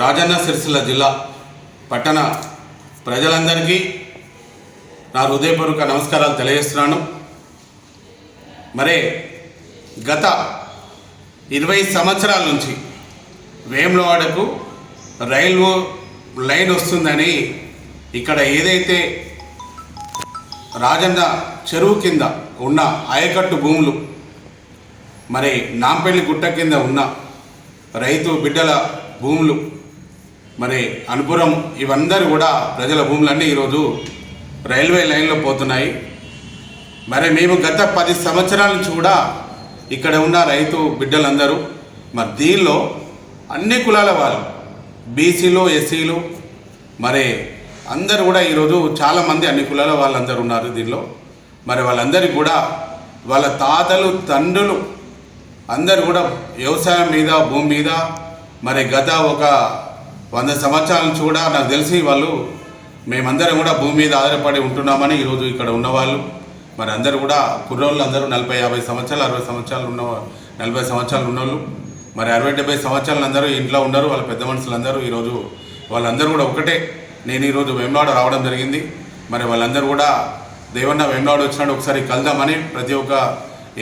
రాజన్న సిరిసిల్ల జిల్లా పట్టణ ప్రజలందరికీ నా హృదయపూర్వక నమస్కారాలు తెలియజేస్తున్నాను. మరే గత ఇరవై సంవత్సరాల నుంచి వేములవాడకు రైల్వే లైన్ వస్తుందని ఇక్కడ ఏదైతే రాజన్న చెరువు కింద ఉన్న ఆయకట్టు భూములు మరి నాంపల్లి గుట్ట కింద ఉన్న రైతు బిడ్డల భూములు మరి అనుపురం ఇవందరూ కూడా ప్రజల భూములన్నీ ఈరోజు రైల్వే లైన్లో పోతున్నాయి. మరి మేము గత పది సంవత్సరాల నుంచి కూడా ఇక్కడ ఉన్న రైతు బిడ్డలందరూ మరి దీనిలో అన్ని కులాల వాళ్ళు బీసీలు ఎస్సీలు మరి అందరు కూడా ఈరోజు చాలామంది అన్ని కులాల వాళ్ళందరూ ఉన్నారు దీనిలో. మరి వాళ్ళందరికీ కూడా వాళ్ళ తాతలు తండ్రులు అందరు కూడా వ్యవసాయం మీద భూమి మీద మరి గత ఒక వంద సంవత్సరాల నుంచి కూడా నాకు తెలిసి వాళ్ళు మేమందరం కూడా భూమి మీద ఆధారపడి ఉంటున్నామని ఈరోజు ఇక్కడ ఉన్నవాళ్ళు. మరి అందరూ కూడా కుర్రోళ్ళు అందరూ నలభై యాభై సంవత్సరాలు అరవై సంవత్సరాలు ఉన్న నలభై సంవత్సరాలు ఉన్నోళ్ళు. మరి అరవై డెబ్బై సంవత్సరాలు అందరూ ఇంట్లో ఉన్నారు వాళ్ళ పెద్ద మనుషులందరూ ఈరోజు వాళ్ళందరూ కూడా ఒకటే. నేను ఈరోజు వేమనాడు రావడం జరిగింది. మరి వాళ్ళందరూ కూడా దేవన్న వేమనాడు వచ్చినాడు ఒకసారి కలుదామని ప్రతి ఒక్క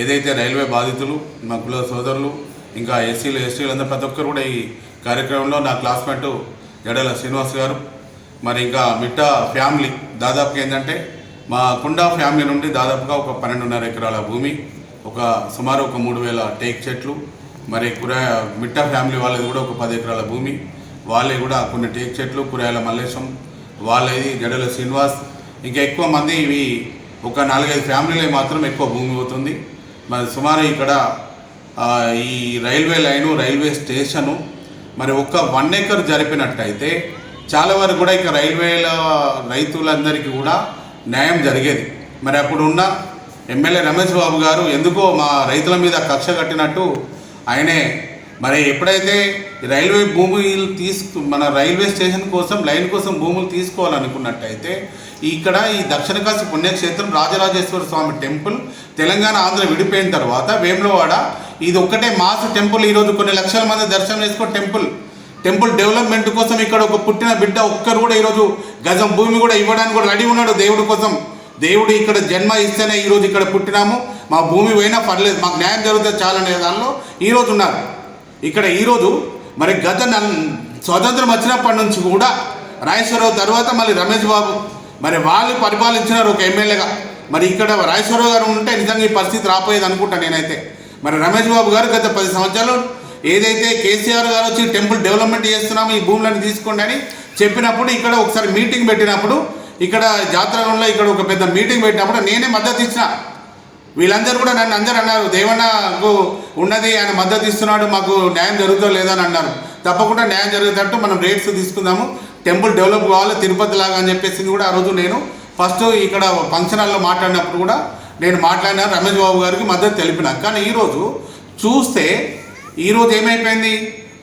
ఏదైతే రైల్వే బాధితులు మా కుల సోదరులు ఇంకా ఎస్సీలు ఎస్టీలు అందరూ ప్రతి ఒక్కరు కూడా ఈ కార్యక్రమంలో నా క్లాస్మేట్ జడల శ్రీనివాస్ గారు మరి ఇంకా మిట్ట ఫ్యామిలీ. దాదాపుగా ఏంటంటే మా కుండా ఫ్యామిలీ నుండి దాదాపుగా ఒక పన్నెండున్నర ఎకరాల భూమి ఒక సుమారు ఒక మూడు వేల టేక్ చెట్లు మరి కూర మిట్ట ఫ్యామిలీ వాళ్ళది కూడా ఒక పది ఎకరాల భూమి. వాళ్ళే కూడా కొన్ని టేక్ చెట్లు కూరగాయల మల్లేశం వాళ్ళది జడల శ్రీనివాస్. ఇంకా ఎక్కువ మంది ఇవి ఒక నాలుగైదు ఫ్యామిలీలే మాత్రం ఎక్కువ భూమి అవుతుంది మరి సుమారు ఇక్కడ ఈ రైల్వే లైను రైల్వే స్టేషను మరి ఒక్క వన్ ఏకర్ జరిపినట్టయితే చాలా వరకు కూడా ఇక రైల్వేల రైతులందరికీ కూడా న్యాయం జరిగేది. మరి అప్పుడు ఉన్న ఎమ్మెల్యే రమేష్ బాబు గారు ఎందుకో మా రైతుల మీద కక్ష కట్టినట్టు ఆయనే. మరి ఎప్పుడైతే రైల్వే భూములు తీసుకు మన రైల్వే స్టేషన్ కోసం లైన్ కోసం భూములు తీసుకోవాలనుకున్నట్టయితే ఇక్కడ ఈ దక్షిణ కాశీ పుణ్యక్షేత్రం రాజరాజేశ్వర స్వామి టెంపుల్ తెలంగాణ ఆంధ్ర విడిపోయిన తర్వాత వేములవాడ ఇది ఒక్కటే మాస్ టెంపుల్ ఈరోజు కొన్ని లక్షల మంది దర్శనం చేసుకో టెంపుల్. టెంపుల్ డెవలప్మెంట్ కోసం ఇక్కడ ఒక పుట్టిన బిడ్డ ఒక్కరు కూడా ఈరోజు గజం భూమి కూడా ఇవ్వడానికి కూడా రెడీ ఉన్నాడు దేవుడి కోసం. దేవుడు ఇక్కడ జన్మ ఇస్తేనే ఈరోజు ఇక్కడ పుట్టినాము. మా భూమి పోయినా పర్లేదు మాకు న్యాయం జరుగుతుంది చాలనే దానిలో ఈరోజు ఉన్నారు. ఇక్కడ ఈరోజు మరి గత నల్ స్వతంత్రం వచ్చినప్పటి నుంచి కూడా రాజేశ్వరరావు తర్వాత మళ్ళీ రమేష్ బాబు మరి వాళ్ళు పరిపాలించినారు ఒక ఎమ్మెల్యేగా. మరి ఇక్కడ రాజేశ్వరరావు గారు ఉంటే నిజంగా ఈ పరిస్థితి రాపోయేది అనుకుంటా నేనైతే. మరి రమేష్ బాబు గారు గత పది సంవత్సరాలు ఏదైతే కేసీఆర్ గారు వచ్చి టెంపుల్ డెవలప్మెంట్ చేస్తున్నాము ఈ భూములను తీసుకోండి అని చెప్పినప్పుడు ఇక్కడ ఒకసారి మీటింగ్ పెట్టినప్పుడు ఇక్కడ జాతరలో ఇక్కడ ఒక పెద్ద మీటింగ్ పెట్టినప్పుడు నేనే మద్దతు ఇచ్చిన. వీళ్ళందరూ కూడా నన్ను అందరూ అన్నారు దేవన్నకు ఉన్నది ఆయన మద్దతు ఇస్తున్నాడు మాకు న్యాయం జరుగుతో లేదని అన్నారు. తప్పకుండా న్యాయం జరిగేటట్టు మనం రేట్స్ తీసుకుందాము టెంపుల్ డెవలప్ కావాలి తిరుపతి లాగా అని చెప్పేసింది కూడా ఆ రోజు నేను ఫస్ట్ ఇక్కడ ఫంక్షన్ హాల్లో మాట్లాడినప్పుడు కూడా నేను మాట్లాడిన రమేష్ బాబు గారికి మద్దతు తెలిపిన. కానీ ఈరోజు చూస్తే ఈరోజు ఏమైపోయింది?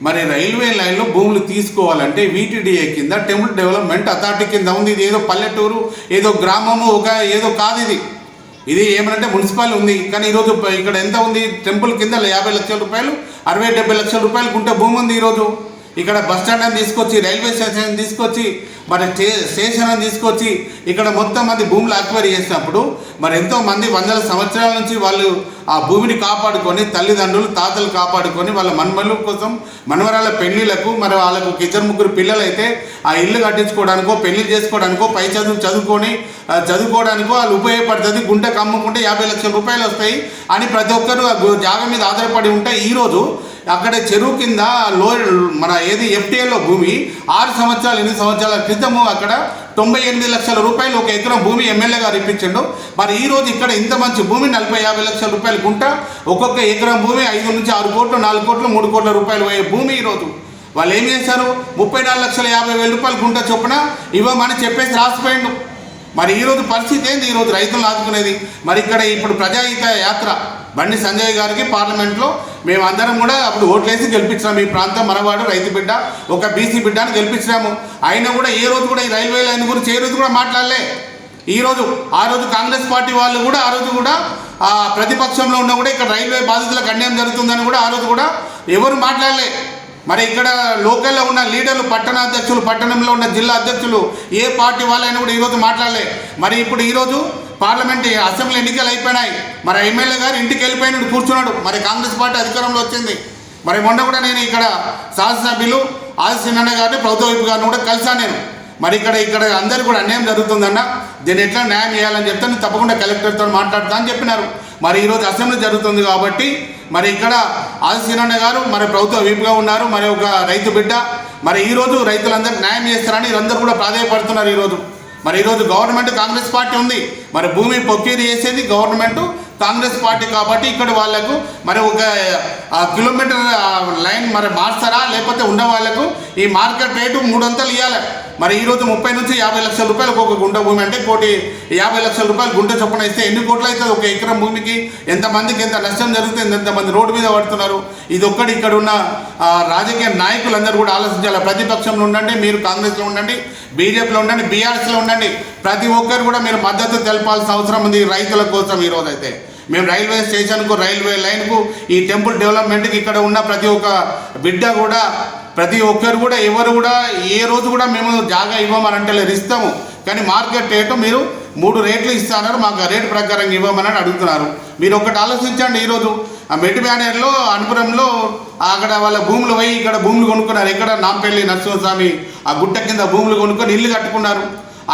మరి రైల్వే లైన్లో భూములు తీసుకోవాలంటే వీటీడీఏ కింద టెంపుల్ డెవలప్మెంట్ అథారిటీ కింద ఉంది. ఇది ఏదో పల్లెటూరు ఏదో గ్రామము ఒక ఏదో కాదు ఇది. ఇది ఏమనంటే మున్సిపాలిటీ ఉంది. కానీ ఈరోజు ఇక్కడ ఎంత ఉంది? టెంపుల్ కింద యాభై లక్షల రూపాయలు అరవై డెబ్బై లక్షల రూపాయలు ఉంటే భూమి ఉంది ఈరోజు ఇక్కడ బస్ స్టాండ్ అని తీసుకొచ్చి రైల్వే స్టేషన్ అని తీసుకొచ్చి మరి స్టే స్టేషన్ అని తీసుకొచ్చి ఇక్కడ మొత్తం మంది భూములు అక్వైర్ చేసినప్పుడు మరి ఎంతో మంది వందల సంవత్సరాల నుంచి వాళ్ళు ఆ భూమిని కాపాడుకొని తల్లిదండ్రులు తాతలు కాపాడుకొని వాళ్ళ మన్మల కోసం మనవరాల పెళ్ళిళ్ళకు మరి వాళ్ళకు ఒక ఇద్దరు ముగ్గురు పిల్లలైతే ఆ ఇల్లు కట్టించుకోవడానికో పెళ్ళి చేసుకోవడానికో పై చదువు చదువుకొని చదువుకోవడానికో వాళ్ళు ఉపయోగపడుతుంది. గుంటకు అమ్ముకుంటే యాభై లక్షల రూపాయలు వస్తాయి అని ప్రతి ఒక్కరు జాగం జాగ మీద ఆధారపడి ఉంటే ఈరోజు అక్కడ చెరువు కింద లో మన ఏది ఎఫ్టీఏలో భూమి ఆరు సంవత్సరాలు ఎనిమిది సంవత్సరాల క్రితము అక్కడ తొంభై ఎనిమిది లక్షల రూపాయలు ఒక ఎకరం భూమి ఎమ్మెల్యే గారు ఇప్పించిండు. మరి ఈ రోజు ఇక్కడ ఇంత మంచి భూమి నలభై యాభై లక్షల రూపాయలు గుంట ఒక్కొక్క ఎకరం భూమి ఐదు నుంచి ఆరు కోట్లు నాలుగు కోట్లు మూడు కోట్ల రూపాయలు పోయే భూమి ఈరోజు వాళ్ళు ఏం చేశారు? ముప్పై నాలుగు లక్షల యాభై వేల రూపాయలు గుంట చొప్పున ఇవ్వమని చెప్పేసి రాసిపోయిండు. మరి ఈరోజు పరిస్థితి ఏంది? ఈరోజు రైతులను ఆదుకునేది? మరి ఇక్కడ ఇప్పుడు ప్రజాహిత యాత్ర బండి సంజయ్ గారికి పార్లమెంట్లో మేము అందరం కూడా అప్పుడు ఓట్లేసి గెలిపించినాము ఈ ప్రాంతం మనవాడు రైతు బిడ్డ ఒక బీసీ బిడ్డను గెలిపించినాము. అయినా కూడా ఏ రోజు కూడా ఈ రైల్వే లైన్ గురించి ఏ రోజు కూడా మాట్లాడలే. ఈ రోజు ఆ రోజు కాంగ్రెస్ పార్టీ వాళ్ళు కూడా ఆ రోజు కూడా ఆ ప్రతిపక్షంలో ఉన్న కూడా ఇక్కడ రైల్వే బాధితులకు అన్యాయం జరుగుతుందని కూడా ఆ రోజు కూడా ఎవరు మాట్లాడలే. మరి ఇక్కడ లోకల్లో ఉన్న లీడర్లు పట్టణ అధ్యక్షులు పట్టణంలో ఉన్న జిల్లా అధ్యక్షులు ఏ పార్టీ వాళ్ళైనా కూడా ఈరోజు మాట్లాడలే. మరి ఇప్పుడు ఈరోజు పార్లమెంట్ అసెంబ్లీ ఎన్నికలు అయిపోయినాయి. మరి ఎమ్మెల్యే గారు ఇంటికి వెళ్ళిపోయినాడు కూర్చున్నాడు. మరి కాంగ్రెస్ పార్టీ అధికారంలో వచ్చింది. మరి మొన్న కూడా నేను ఇక్కడ శాసనసభ్యులు ఆదిశీనన్న గారిని ప్రభుత్వ వైపు గారిని కూడా కలిసాను నేను. మరి ఇక్కడ ఇక్కడ అందరూ కూడా అన్యాయం జరుగుతుందన్న దీన్ని ఎట్లా న్యాయం చేయాలని చెప్తే నేను తప్పకుండా కలెక్టర్తో మాట్లాడతా అని చెప్పినారు. మరి ఈరోజు అసెంబ్లీ జరుగుతుంది కాబట్టి మరి ఇక్కడ ఆదిశీనన్న గారు మరి ప్రభుత్వ వీపుగా ఉన్నారు. మరి ఒక రైతు బిడ్డ. మరి ఈరోజు రైతులందరూ న్యాయం చేస్తారని వీరందరూ కూడా ప్రాధాయపడుతున్నారు ఈరోజు మరి ఈరోజు గవర్నమెంట్ కాంగ్రెస్ పార్టీ ఉంది. మరి భూమి పొక్కేది చేసేది గవర్నమెంట్. కాంగ్రెస్ పార్టీ కాబట్టి ఇక్కడ వాళ్ళకు మరి ఒక కిలోమీటర్ లైన్ మరి మార్చారా? లేకపోతే ఉన్న వాళ్ళకు ఈ మార్కెట్ రేటు మూడొంతలు ఇవ్వాలి మరి ఈరోజు ముప్పై నుంచి యాభై లక్షల రూపాయలకు ఒక గుంట భూమి అంటే కోటి యాభై లక్షల రూపాయలు గుంట చొప్పున ఇస్తే ఎన్ని కోట్లు అవుతుంది ఒక ఎకరం భూమికి? ఎంతమందికి ఎంత నష్టం జరుగుతుంది? ఎంతమంది రోడ్డు మీద పడుతున్నారు? ఇది ఒక్కటి ఇక్కడ ఉన్న రాజకీయ నాయకులందరూ కూడా ఆలోచించాలి. ప్రతిపక్షంలో ఉండండి మీరు కాంగ్రెస్లో ఉండండి బీజేపీలో ఉండండి బీఆర్ఎస్లో ఉండండి. ప్రతి ఒక్కరు కూడా మీరు మద్దతు తెలపాల్సిన అవసరం ఉంది రైతుల కోసం ఈరోజు అయితే మేము రైల్వే స్టేషన్కు రైల్వే లైన్కు ఈ టెంపుల్ డెవలప్మెంట్కి ఇక్కడ ఉన్న ప్రతి ఒక్క బిడ్డ కూడా ప్రతి ఒక్కరు కూడా ఎవరు కూడా ఏ రోజు కూడా మేము జాగా ఇవ్వమని అంటలేదు ఇస్తాము. కానీ మార్కెట్ రేటు మీరు మూడు రేట్లు ఇస్తున్నారు మాకు రేట్ రేటు ప్రకారం ఇవ్వమని అడుగుతున్నారు. మీరు ఒకటి ఆలోచించండి ఈరోజు. ఆ మెట్టి బ్యానర్లో అనుపురంలో అక్కడ వాళ్ళ భూములు పోయి ఇక్కడ భూములు కొనుక్కున్నారు. ఎక్కడ నాంపల్లి నరసింహస్వామి ఆ గుట్ట కింద భూములు కొనుక్కొని ఇల్లు కట్టుకున్నారు.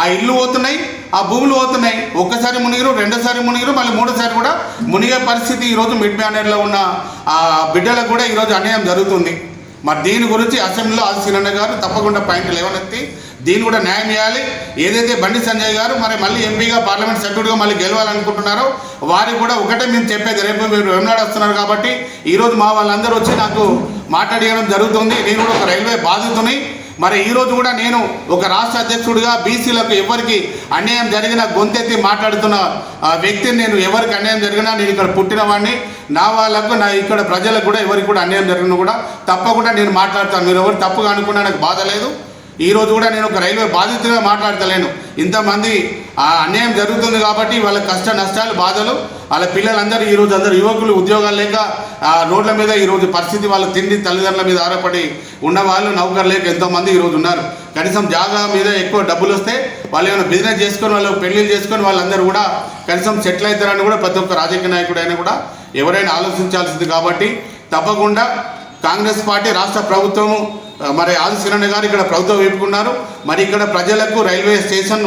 ఆ ఇల్లు పోతున్నాయి. ఆ భూములు పోతున్నాయి. ఒక్కసారి మునిగిరు రెండోసారి మునిగిరు మళ్ళీ మూడోసారి కూడా మునిగే పరిస్థితి ఈరోజు మిడ్ బ్యానర్లో ఉన్న ఆ బిడ్డలకు కూడా ఈరోజు అన్యాయం జరుగుతుంది. మరి దీని గురించి అసెంబ్లీలో ఆదిశీనన్న గారు తప్పకుండా పాయింట్ లేవనెత్తి దీన్ని కూడా న్యాయం చేయాలి. ఏదైతే బండి సంజయ్ గారు మరి మళ్ళీ ఎంపీగా పార్లమెంట్ సభ్యుడిగా మళ్ళీ గెలవాలనుకుంటున్నారో వారికి కూడా ఒకటే మేము చెప్పేది రేపు మీరు వెమ్లాడు వస్తున్నారు కాబట్టి ఈరోజు మా వాళ్ళందరూ వచ్చి నాకు మాట్లాడడం జరుగుతుంది. నేను కూడా ఒక రైల్వే బాధితుని. మరి ఈరోజు కూడా నేను ఒక రాష్ట్ర అధ్యక్షుడిగా బీసీలకు ఎవరికి అన్యాయం జరిగిన గొంతెత్తి మాట్లాడుతున్న వ్యక్తిని నేను ఎవరికి అన్యాయం జరిగినా నేను ఇక్కడ పుట్టిన వాడిని నా వాళ్ళకు నా ఇక్కడ ప్రజలకు కూడా ఎవరికి కూడా అన్యాయం జరిగిన కూడా తప్పకుండా నేను మాట్లాడతాను. మీరు ఎవరు తప్పుగా అనుకున్నా నాకు బాధ లేదు. ఈరోజు కూడా నేను ఒక రైల్వే బాధితుగా మాట్లాడతలేను. ఇంతమంది ఆ అన్యాయం జరుగుతుంది కాబట్టి వాళ్ళ కష్ట నష్టాలు బాధలు వాళ్ళ పిల్లలందరూ ఈ రోజు అందరు యువకులు ఉద్యోగాలు లేక ఆ రోడ్ల మీద ఈరోజు పరిస్థితి వాళ్ళ తిండి తల్లిదండ్రుల మీద ఆధారపడి ఉన్న వాళ్ళు నౌకరు లేక ఎంతోమంది ఈ రోజు ఉన్నారు. కనీసం జాగా మీద ఎక్కువ డబ్బులు వస్తే వాళ్ళు ఏమైనా బిజినెస్ చేసుకొని వాళ్ళు పెళ్ళిళ్ళు చేసుకొని వాళ్ళందరూ కూడా కనీసం సెటిల్ అవుతారని కూడా ప్రతి ఒక్క రాజకీయ నాయకుడైనా కూడా ఎవరైనా ఆలోచించాల్సింది కాబట్టి తప్పకుండా కాంగ్రెస్ పార్టీ రాష్ట్ర ప్రభుత్వము మరి ఆదిశీరణ గారు ఇక్కడ ప్రభుత్వం వేపుకున్నారు. మరి ఇక్కడ ప్రజలకు రైల్వే స్టేషన్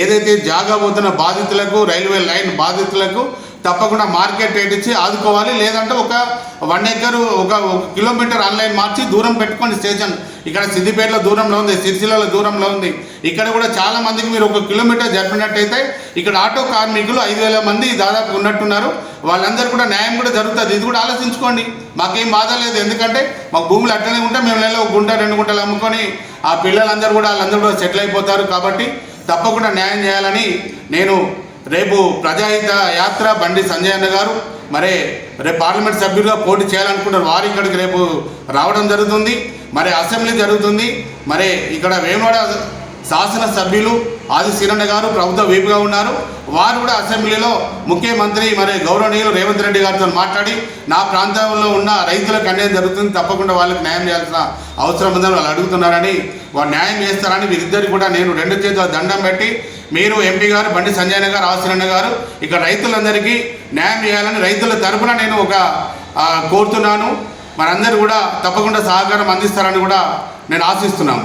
ఏదైతే జాగా పోతున్న బాధితులకు రైల్వే లైన్ బాధితులకు తప్పకుండా మార్కెట్ రేట్ ఇచ్చి ఆదుకోవాలి. లేదంటే ఒక వన్ ఎకర్ ఒక కిలోమీటర్ ఆన్లైన్ మార్చి దూరం పెట్టుకోండి స్టేషన్. ఇక్కడ సిద్దిపేటలో దూరంలో ఉంది సిరిసిల్లలో దూరంలో ఉంది. ఇక్కడ కూడా చాలా మందికి మీరు ఒక కిలోమీటర్ జరిపినట్టయితే ఇక్కడ ఆటో కార్మికులు ఐదు వేల మంది దాదాపు ఉన్నట్టున్నారు. వాళ్ళందరూ కూడా న్యాయం కూడా జరుగుతుంది. ఇది కూడా ఆలోచించుకోండి. మాకేం బాధ లేదు. ఎందుకంటే మాకు భూములు అట్లనే ఉంటే మేము నెలలో ఒక గుంట రెండు గుంటలు అమ్ముకొని ఆ పిల్లలందరూ కూడా వాళ్ళందరూ కూడా సెటిల్ అయిపోతారు కాబట్టి తప్పకుండా న్యాయం చేయాలని నేను రేపు ప్రజాహిత యాత్ర బండి సంజయ్ అన్న గారు మరి రేపు పార్లమెంట్ సభ్యులుగా పోటీ చేయాలనుకుంటారు వారు ఇక్కడికి రేపు రావడం జరుగుతుంది. మరి అసెంబ్లీ జరుగుతుంది. మరి ఇక్కడ వేమవాడ శాసన సభ్యులు ఆది శ్రీరణ గారు ప్రభుత్వ వీపుగా ఉన్నారు. వారు కూడా అసెంబ్లీలో ముఖ్యమంత్రి మరి గౌరవనీయులు రేవంత్ రెడ్డి గారితో మాట్లాడి నా ప్రాంతంలో ఉన్న రైతులకు అన్యాయం జరుగుతుంది తప్పకుండా వాళ్ళకి న్యాయం చేయాల్సిన అవసరం ఉందని వాళ్ళు అడుగుతున్నారని వారు న్యాయం చేస్తారని వీరిద్దరికి కూడా నేను రెండు చేతుల దండం పెట్టి మీరు ఎంపీ గారు బండి సంజయ్ గారు ఆశ్రణ గారు ఇక్కడ రైతులందరికీ న్యాయం చేయాలని రైతుల తరఫున నేను ఒక కోరుతున్నాను. మనందరూ కూడా తప్పకుండా సహకారం అందిస్తారని కూడా నేను ఆశిస్తున్నాను.